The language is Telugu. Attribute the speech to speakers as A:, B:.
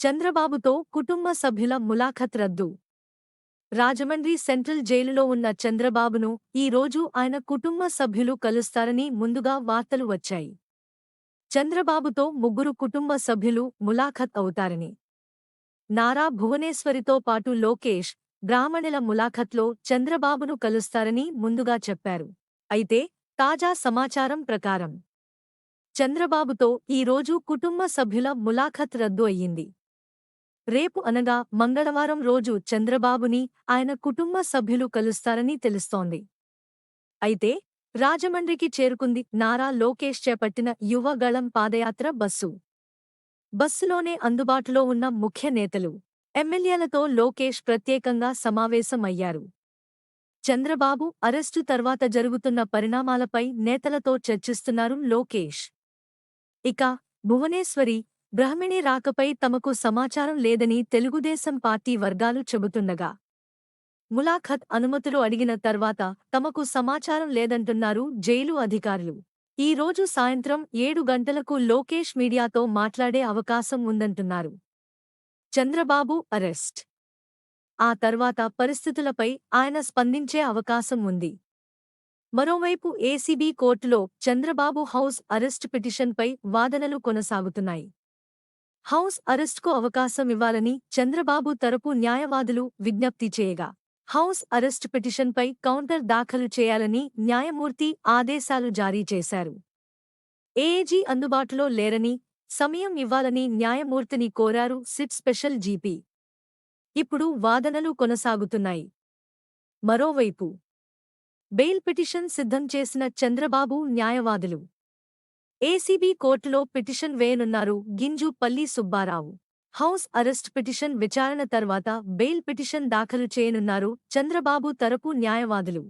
A: చంద్రబాబుతో కుటుంబ సభ్యుల ములాఖత్ రద్దు. రాజమండ్రి సెంట్రల్ జైలులో ఉన్న చంద్రబాబును ఈ రోజు ఆయన కుటుంబ సభ్యులు కలుస్తారని ముందుగా వార్తలు వచ్చాయి. చంద్రబాబుతో ముగ్గురు కుటుంబ సభ్యులు ములాఖత్ అవుతారని. నారా భువనేశ్వరితో పాటు లోకేష్ బ్రాహ్మణుల ములాఖత్లో చంద్రబాబును కలుస్తారని ముందుగా చెప్పారు. అయితే తాజా సమాచారం ప్రకారం చంద్రబాబుతో ఈరోజు కుటుంబ సభ్యుల ములాఖత్ రద్దు అయ్యింది. రేపు అనగా మంగళవారం రోజు చంద్రబాబుని ఆయన కుటుంబ సభ్యులు కలుస్తారని తెలుస్తోంది. అయితే రాజమండ్రికి చేరుకుంది నారా లోకేష్ చేపట్టిన యువగళం పాదయాత్ర బస్సు. బస్సులోనే అందుబాటులో ఉన్న ముఖ్య నేతలు ఎమ్మెల్యేలతో లోకేష్ ప్రత్యేకంగా సమావేశమయ్యారు. చంద్రబాబు అరెస్టు తర్వాత జరుగుతున్న పరిణామాలపై నేతలతో చర్చిస్తున్నారు లోకేష్. ఇక భువనేశ్వరి బ్రహ్మిణి రాకపై తమకు సమాచారం లేదని తెలుగుదేశం పార్టీ వర్గాలు చెబుతుండగా ములాఖత్ అనుమతులు అడిగిన తర్వాత తమకు సమాచారం లేదంటున్నారు జైలు అధికారులు. ఈ రోజు సాయంత్రం ఏడు గంటలకు లోకేష్ మీడియాతో మాట్లాడే అవకాశం ఉందంటున్నారు. చంద్రబాబు అరెస్ట్. ఆ తర్వాత పరిస్థితులపై ఆయన స్పందించే అవకాశం ఉంది. మరోవైపు ఏసీబీ కోర్టులో చంద్రబాబు హౌస్ అరెస్ట్ పిటిషన్పై వాదనలు కొనసాగుతున్నాయి. హౌస్ అరెస్ట్కు అవకాశం ఇవ్వాలని చంద్రబాబు తరపు న్యాయవాదులు విజ్ఞప్తి చేయగా హౌస్ అరెస్ట్ పిటిషన్పై కౌంటర్ దాఖలు చేయాలని న్యాయమూర్తి ఆదేశాలు జారీ చేశారు. ఏఏజీ అందుబాటులో లేరని సమయం ఇవ్వాలని న్యాయమూర్తిని కోరారు సిట్ స్పెషల్ జీపీ. ఇప్పుడు వాదనలు కొనసాగుతున్నాయి. మరోవైపు బెయిల్ పిటిషన్ సిద్ధం చేసిన చంద్రబాబు న్యాయవాదులు ఏసీబీ కోర్టులో పిటిషన్ వేయనున్నారు గింజు పల్లి సుబ్బారావు. హౌస్ అరెస్ట్ పిటిషన్ విచారణ తర్వాత బెయిల్ పిటిషన్ దాఖలు చేయనున్నారు చంద్రబాబు తరపు న్యాయవాదులు.